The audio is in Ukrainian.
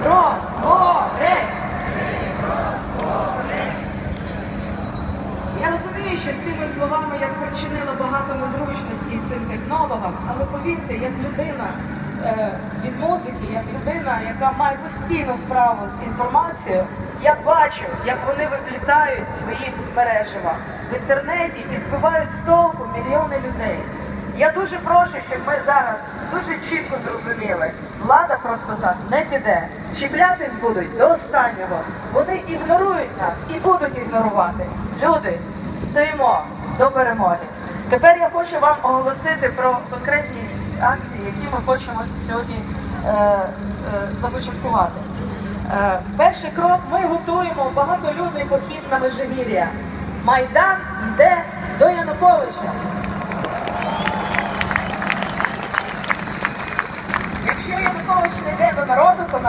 Григорець! Я розумію, що цими словами я спричинила багато незручностей цим технологам, але повірте, як людина е, від музики, як людина, яка має постійну справу з інформацією, я бачу, як вони виплітають свої мережева в інтернеті і збивають з толку мільйони людей. Я дуже прошу, щоб ми зараз дуже чітко зрозуміли, влада просто так не піде. Чіплятись будуть до останнього. Вони ігнорують нас і будуть ігнорувати. Люди, стоїмо до перемоги. Тепер я хочу вам оголосити про конкретні акції, які ми хочемо сьогодні е, е, започаткувати. Е, перший крок ми готуємо багатолюдний похід на Межигір'я. Майдан йде до Януковича. Якщо Янукович не йде до народу, то народ.